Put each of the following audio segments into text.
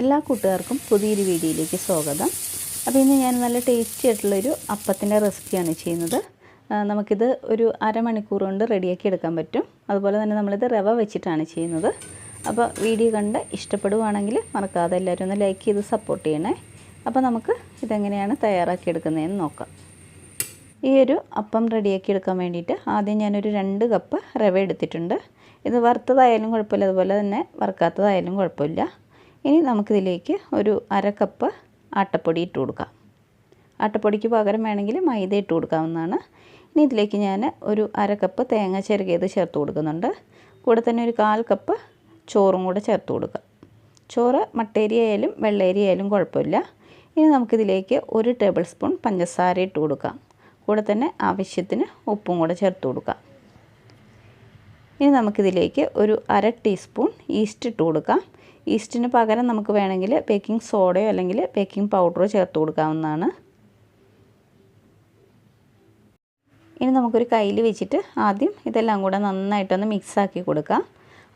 എല്ലാ കൂട്ടുകാർക്കും പുതിയൊരു വീഡിയോയിലേക്ക് സ്വാഗതം. അപ്പോൾ ഇന്ന് ഞാൻ നല്ല ടേസ്റ്റി ആയിട്ടുള്ളൊരു അപ്പത്തിന്റെ റെസിപ്പിയാണ് ചെയ്യുന്നത്. നമുക്കിത് ഒരു അരമണിക്കൂർ കൊണ്ട് റെഡിയാക്കി എടുക്കാൻ പറ്റും. അതുപോലെ തന്നെ നമ്മളിത് റവ വെച്ചിട്ടാണ് ചെയ്യുന്നത്. അപ്പോൾ വീഡിയോ കണ്ട് ഇഷ്ടപ്പെടുവാണെങ്കിൽ മറക്കാതെ എല്ലാവരും ഒന്ന് ലൈക്ക് ചെയ്ത് സപ്പോർട്ട് ചെയ്യണേ. അപ്പോൾ നമുക്ക് ഇതെങ്ങനെയാണ് തയ്യാറാക്കി എടുക്കുന്നതെന്ന് നോക്കാം. ഈ ഒരു അപ്പം റെഡിയാക്കി എടുക്കാൻ വേണ്ടിയിട്ട് ആദ്യം ഞാനൊരു രണ്ട് കപ്പ് റവ എടുത്തിട്ടുണ്ട്. ഇത് വറുത്തതായാലും കുഴപ്പമില്ല അതുപോലെ തന്നെ വറുക്കാത്തതായാലും കുഴപ്പമില്ല. ഇനി നമുക്കിതിലേക്ക് ഒരു അര കപ്പ് ആട്ടപ്പൊടി ഇട്ട് കൊടുക്കാം. ആട്ടപ്പൊടിക്ക് പകരം വേണമെങ്കിൽ മൈദ ഇട്ട് കൊടുക്കാവുന്നതാണ്. ഇനി ഇതിലേക്ക് ഞാൻ ഒരു അര കപ്പ് തേങ്ങ ചിരകിയത് ചേർത്ത് കൊടുക്കുന്നുണ്ട്. കൂടെ തന്നെ ഒരു കാൽ കപ്പ് ചോറും കൂടെ ചേർത്ത് കൊടുക്കുക ചോറ് മട്ടേരി ആയാലും വെള്ളേരി ആയാലും കുഴപ്പമില്ല. ഇനി നമുക്കിതിലേക്ക് ഒരു ടേബിൾ സ്പൂൺ പഞ്ചസാര ഇട്ട് കൊടുക്കാം. കൂടെ തന്നെ ആവശ്യത്തിന് ഉപ്പും കൂടെ ചേർത്ത് കൊടുക്കാം. ഇനി നമുക്കിതിലേക്ക് ഒരു അര ടീസ്പൂൺ ഈസ്റ്റ് ഇട്ട് കൊടുക്കാം. ഈസ്റ്റിന് പകരം നമുക്ക് വേണമെങ്കിൽ ബേക്കിംഗ് സോഡയോ അല്ലെങ്കിൽ ബേക്കിംഗ് പൗഡറോ ചേർത്ത് കൊടുക്കാവുന്നതാണ്. ഇനി നമുക്കൊരു കയ്യിൽ വെച്ചിട്ട് ആദ്യം ഇതെല്ലാം കൂടെ നന്നായിട്ടൊന്ന് മിക്സാക്കി കൊടുക്കാം.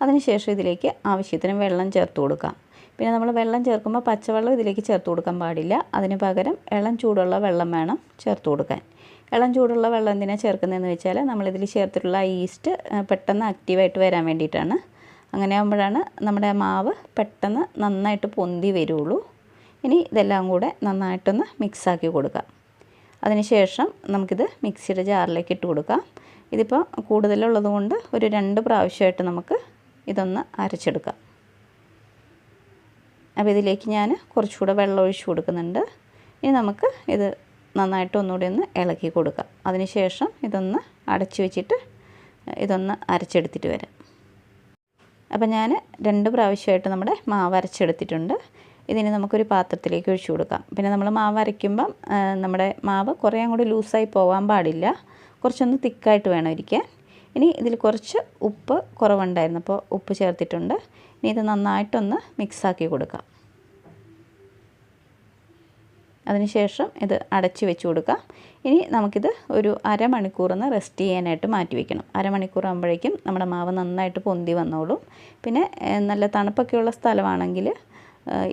അതിനുശേഷം ഇതിലേക്ക് ആവശ്യത്തിന് വെള്ളം ചേർത്ത് കൊടുക്കാം. പിന്നെ നമ്മൾ വെള്ളം ചേർക്കുമ്പോൾ പച്ചവെള്ളം ഇതിലേക്ക് ചേർത്ത് കൊടുക്കാൻ പാടില്ല. അതിന് പകരം ഇളം ചൂടുള്ള വെള്ളം വേണം ചേർത്ത് കൊടുക്കാൻ. ഇളം ചൂടുള്ള വെള്ളം എന്തിനാണ് ചേർക്കുന്നതെന്ന് വെച്ചാൽ നമ്മളിതിൽ ചേർത്തിട്ടുള്ള ഈസ്റ്റ് പെട്ടെന്ന് ആക്റ്റീവായിട്ട് വരാൻ വേണ്ടിയിട്ടാണ്. അങ്ങനെ ആകുമ്പോഴാണ് നമ്മുടെ മാവ് പെട്ടെന്ന് നന്നായിട്ട് പൊന്തി വരുള്ളൂ. ഇനി ഇതെല്ലാം കൂടെ നന്നായിട്ടൊന്ന് മിക്സാക്കി കൊടുക്കാം. അതിനുശേഷം നമുക്കിത് മിക്സിയുടെ ജാറിലേക്ക് ഇട്ട് കൊടുക്കാം. ഇതിപ്പോൾ കൂടുതലുള്ളത് കൊണ്ട് ഒരു രണ്ട് പ്രാവശ്യമായിട്ട് നമുക്ക് ഇതൊന്ന് അരച്ചെടുക്കാം. അപ്പോൾ ഇതിലേക്ക് ഞാൻ കുറച്ചുകൂടെ വെള്ളം ഒഴിച്ചു കൊടുക്കുന്നുണ്ട്. ഇനി നമുക്ക് ഇത് നന്നായിട്ട് ഒന്നുകൂടി ഒന്ന് ഇളക്കി കൊടുക്കുക. അതിനുശേഷം ഇതൊന്ന് അടച്ചു വെച്ചിട്ട് ഇതൊന്ന് അരച്ചെടുത്തിട്ട് വരാം. അപ്പോൾ ഞാൻ രണ്ട് പ്രാവശ്യമായിട്ട് നമ്മുടെ മാവ് അരച്ചെടുത്തിട്ടുണ്ട്. ഇതിന് നമുക്കൊരു പാത്രത്തിലേക്ക് ഒഴിച്ചു കൊടുക്കാം. പിന്നെ നമ്മൾ മാവ് അരയ്ക്കുമ്പം നമ്മുടെ മാവ് കുറേ കൂടി ലൂസായി പോകാൻ പാടില്ല. കുറച്ചൊന്ന് തിക്കായിട്ട് വേണം ഇരിക്കാൻ ഇനി ഇതിൽ കുറച്ച് ഉപ്പ് കുറവുണ്ടായിരുന്നു. അപ്പോൾ ഉപ്പ് ചേർത്തിട്ടുണ്ട്. ഇനി ഇത് നന്നായിട്ടൊന്ന് മിക്സാക്കി കൊടുക്കാം. അതിനുശേഷം ഇത് അടച്ചു വെച്ച് കൊടുക്കാം ഇനി നമുക്കിത് ഒരു അരമണിക്കൂറിന്ന് റെസ്റ്റ് ചെയ്യാനായിട്ട് മാറ്റി വയ്ക്കണം അരമണിക്കൂർ ആകുമ്പോഴേക്കും നമ്മുടെ മാവ് നന്നായിട്ട് പൊന്തി വന്നോളും. പിന്നെ നല്ല തണുപ്പൊക്കെയുള്ള സ്ഥലമാണെങ്കിൽ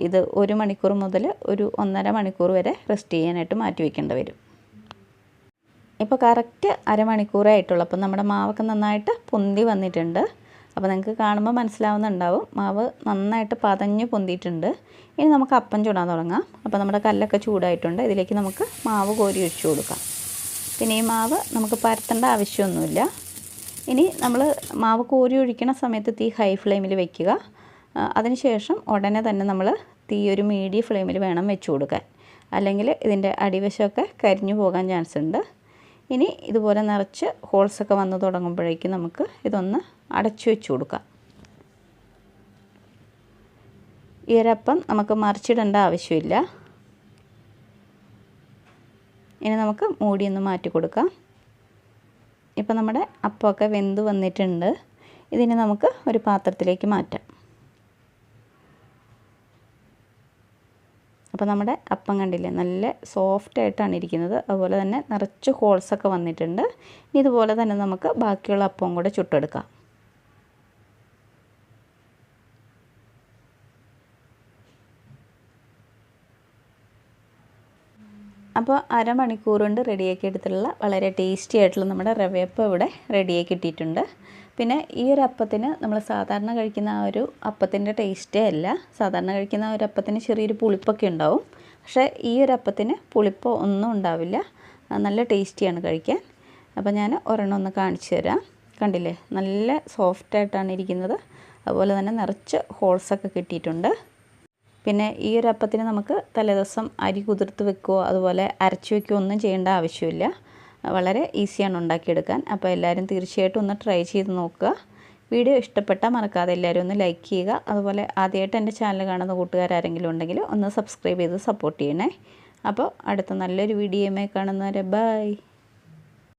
ഇത് ഒരു മണിക്കൂർ മുതൽ ഒരു ഒന്നര മണിക്കൂർ വരെ റെസ്റ്റ് ചെയ്യാനായിട്ട് മാറ്റി വയ്ക്കേണ്ടി വരും. ഇപ്പോൾ കറക്റ്റ് അരമണിക്കൂറായിട്ടുള്ളൂ. അപ്പം നമ്മുടെ മാവൊക്കെ നന്നായിട്ട് പൊന്തി വന്നിട്ടുണ്ട്. അപ്പോൾ നിങ്ങൾക്ക് കാണുമ്പോൾ മനസ്സിലാവുന്നുണ്ടാവും. മാവ് നന്നായിട്ട് പതഞ്ഞ് പൊന്തിയിട്ടുണ്ട്. ഇനി നമുക്ക് അപ്പം ചൂടാൻ തുടങ്ങാം. അപ്പോൾ നമ്മുടെ കല്ലൊക്കെ ചൂടായിട്ടുണ്ട്. ഇതിലേക്ക് നമുക്ക് മാവ് കോരി ഒഴിച്ചു കൊടുക്കാം. പിന്നെ ഈ മാവ് നമുക്ക് പരത്തേണ്ട ആവശ്യമൊന്നുമില്ല. ഇനി നമ്മൾ മാവ് കോരി ഒഴിക്കുന്ന സമയത്ത് തീ ഹൈ ഫ്ലെയിമിൽ വെക്കുക. അതിനുശേഷം ഉടനെ തന്നെ നമ്മൾ തീ ഒരു മീഡിയം ഫ്ലെയിമിൽ വേണം വെച്ച് കൊടുക്കാൻ. അല്ലെങ്കിൽ ഇതിന്റെ അടിവശമൊക്കെ കരിഞ്ഞു പോകാൻ ചാൻസ് ഉണ്ട് ഇനി ഇതുപോലെ നിറച്ച് ഹോൾസൊക്കെ വന്ന് തുടങ്ങുമ്പോഴേക്കും നമുക്ക് ഇതൊന്ന് അടച്ചു വെച്ച് കൊടുക്കുക. ഈ ഒരപ്പം നമുക്ക് മറിച്ചിടേണ്ട ആവശ്യമില്ല. ഇനി നമുക്ക് മൂടിയൊന്ന് മാറ്റി കൊടുക്കാം. ഇപ്പോൾ നമ്മുടെ അപ്പമൊക്കെ വെന്ത് വന്നിട്ടുണ്ട്. ഇതിനെ നമുക്ക് ഒരു പാത്രത്തിലേക്ക് മാറ്റാം. അപ്പോൾ നമ്മുടെ അപ്പം കണ്ടില്ലേ നല്ല സോഫ്റ്റ് ആയിട്ടാണ് ഇരിക്കുന്നത്. അതുപോലെ തന്നെ നിറച്ച് ഹോൾസൊക്കെ വന്നിട്ടുണ്ട്. ഇനി ഇതുപോലെ തന്നെ നമുക്ക് ബാക്കിയുള്ള അപ്പവും കൂടെ ചുട്ടെടുക്കാം. അപ്പോൾ അരമണിക്കൂർ കൊണ്ട് റെഡിയാക്കി എടുത്തിട്ടുള്ള വളരെ ടേസ്റ്റി ആയിട്ടുള്ള നമ്മുടെ റവയപ്പം ഇവിടെ റെഡിയാക്കി ഇട്ടിട്ടുണ്ട് പിന്നെ ഈ ഒരു അപ്പത്തിന് നമ്മൾ സാധാരണ കഴിക്കുന്ന ആ ഒരു അപ്പത്തിന്റെ ടേസ്റ്റേ അല്ല. സാധാരണ കഴിക്കുന്ന ആ ഒരു അപ്പത്തിന് ചെറിയൊരു പുളിപ്പൊക്കെ ഉണ്ടാവും. പക്ഷേ ഈ ഒരു അപ്പത്തിന് പുളിപ്പോ ഒന്നും ഉണ്ടാവില്ല. നല്ല ടേസ്റ്റിയാണ് കഴിക്കാൻ. അപ്പോൾ ഞാൻ ഒരെണ്ണം ഒന്ന് കാണിച്ചു തരാം. കണ്ടില്ലേ? നല്ല സോഫ്റ്റായിട്ടാണ് ഇരിക്കുന്നത്. അതുപോലെ തന്നെ നിറച്ച് ഹോൾസൊക്കെ കിട്ടിയിട്ടുണ്ട്. പിന്നെ ഈ ഒരു അപ്പത്തിന് നമുക്ക് തലേദിവസം അരി കുതിർത്ത് വെക്കുകയോ അതുപോലെ അരച്ച് വെക്കുകയോ ഒന്നും ചെയ്യേണ്ട ആവശ്യമില്ല. വളരെ ഈസിയാണ് ഉണ്ടാക്കിയെടുക്കാൻ. അപ്പോൾ എല്ലാവരും തീർച്ചയായിട്ടും ഒന്ന് ട്രൈ ചെയ്ത് നോക്കുക. വീഡിയോ ഇഷ്ടപ്പെട്ടാൽ മറക്കാതെ എല്ലാവരും ഒന്ന് ലൈക്ക് ചെയ്യുക. അതുപോലെ ആദ്യമായിട്ട് എന്റെ ചാനൽ കാണുന്ന കൂട്ടുകാരാരെങ്കിലും ഉണ്ടെങ്കിൽ ഒന്ന് സബ്സ്ക്രൈബ് ചെയ്ത് സപ്പോർട്ട് ചെയ്യണേ. അപ്പോൾ അടുത്ത നല്ലൊരു വീഡിയോയുമായി കാണുന്നവരെ ബൈ.